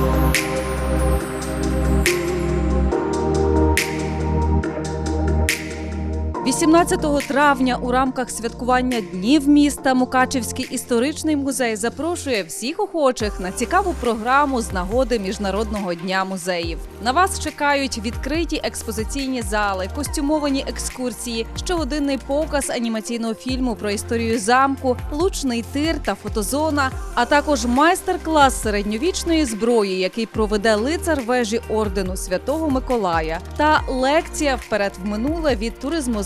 Thank you. – 18 травня у рамках святкування днів міста Мукачівський історичний музей запрошує всіх охочих на цікаву програму з нагоди Міжнародного дня музеїв. На вас чекають відкриті експозиційні зали, костюмовані екскурсії, щогодинний показ анімаційного фільму про історію замку, лучний тир та фотозона, а також майстер-клас середньовічної зброї, який проведе лицар вежі ордену Святого Миколая, та лекція вперед в минуле від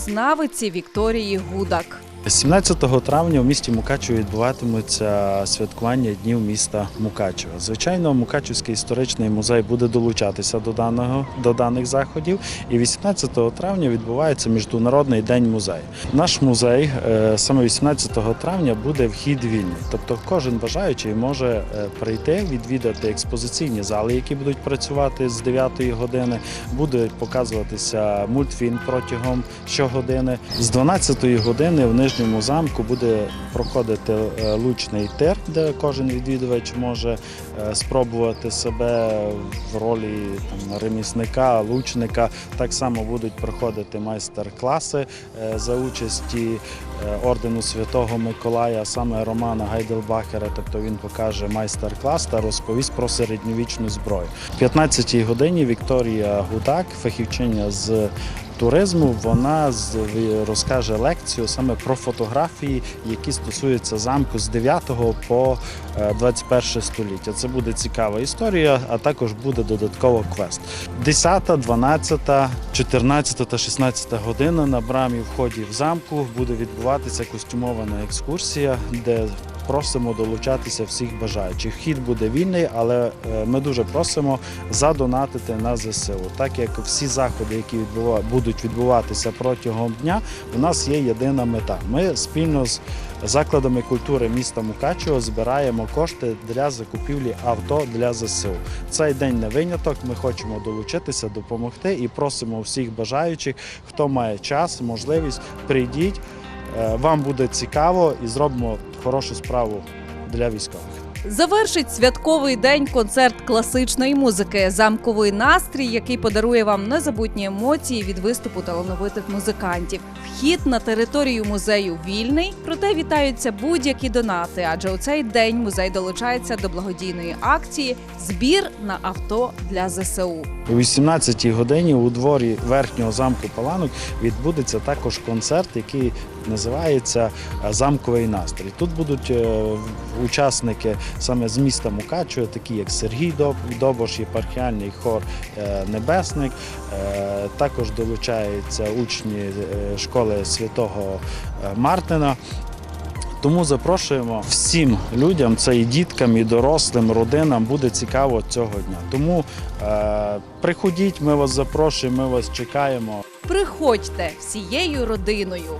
туризмознавиці Вікторії Гудак. 17 травня в місті Мукачево відбуватимуться святкування днів міста Мукачево. Звичайно, Мукачевський історичний музей буде долучатися до даного до даних заходів. І 18 травня відбувається міжнародний день музею. Наш музей е, саме 18 травня буде вхід вільний. Тобто, кожен бажаючий може е, прийти, відвідати експозиційні зали, які будуть працювати з 9 години. Буде показуватися мультфільм протягом щогодини. З 12 години в нижньому замку буде проходити е, лучний тир, де кожен відвідувач може е, спробувати себе в ролі там, ремісника, лучника. Так само будуть проходити майстер-класи е, за участі ордену Святого Миколая, саме Романа Гайделбахера. Тобто він покаже майстер-клас та розповість про середньовічну зброю. В 15-й годині Вікторія Гудак, фахівчиня з туризму, вона розкаже лекцію саме про фотографії, які стосуються замку з 9 по е, 21 століття. Це буде цікава історія, а також буде додатково квест. 10, 12, 14 та 16 година на брамі вході в замку буде відбуватися костюмована екскурсія, де Просимо долучатися всіх бажаючих. Хід буде вільний, але е, ми дуже просимо задонатити на ЗСУ. Так як всі заходи, які відбува- будуть відбуватися протягом дня, у нас є єдина мета. Ми спільно з закладами культури міста Мукачево збираємо кошти для закупівлі авто для ЗСУ. Цей день не виняток. Ми хочемо долучитися, допомогти і просимо всіх бажаючих, хто має час, можливість, прийдіть. Е, Вам буде цікаво і зробимо хорошу справу для військових. Завершить святковий день концерт класичної музики, замковий настрій, який подарує вам незабутні емоції від виступу талановитих музикантів. Вхід на територію музею вільний, проте вітаються будь-які донати, адже у цей день музей долучається до благодійної акції Збір на авто для ЗСУ. О 18-й годині у дворі верхнього замку Паланок відбудеться також концерт, який називається Замковий настрій. Тут будуть е, учасники саме з міста Мукачево, такі як Сергій Добош, єпархіальний хор е, Небесник. Е, Також долучаються учні е, школи святого Мартина. Тому запрошуємо всім людям, це і діткам, і дорослим, родинам буде цікаво цього дня. Тому е, приходіть, ми вас запрошуємо, ми вас чекаємо. Приходьте всією родиною.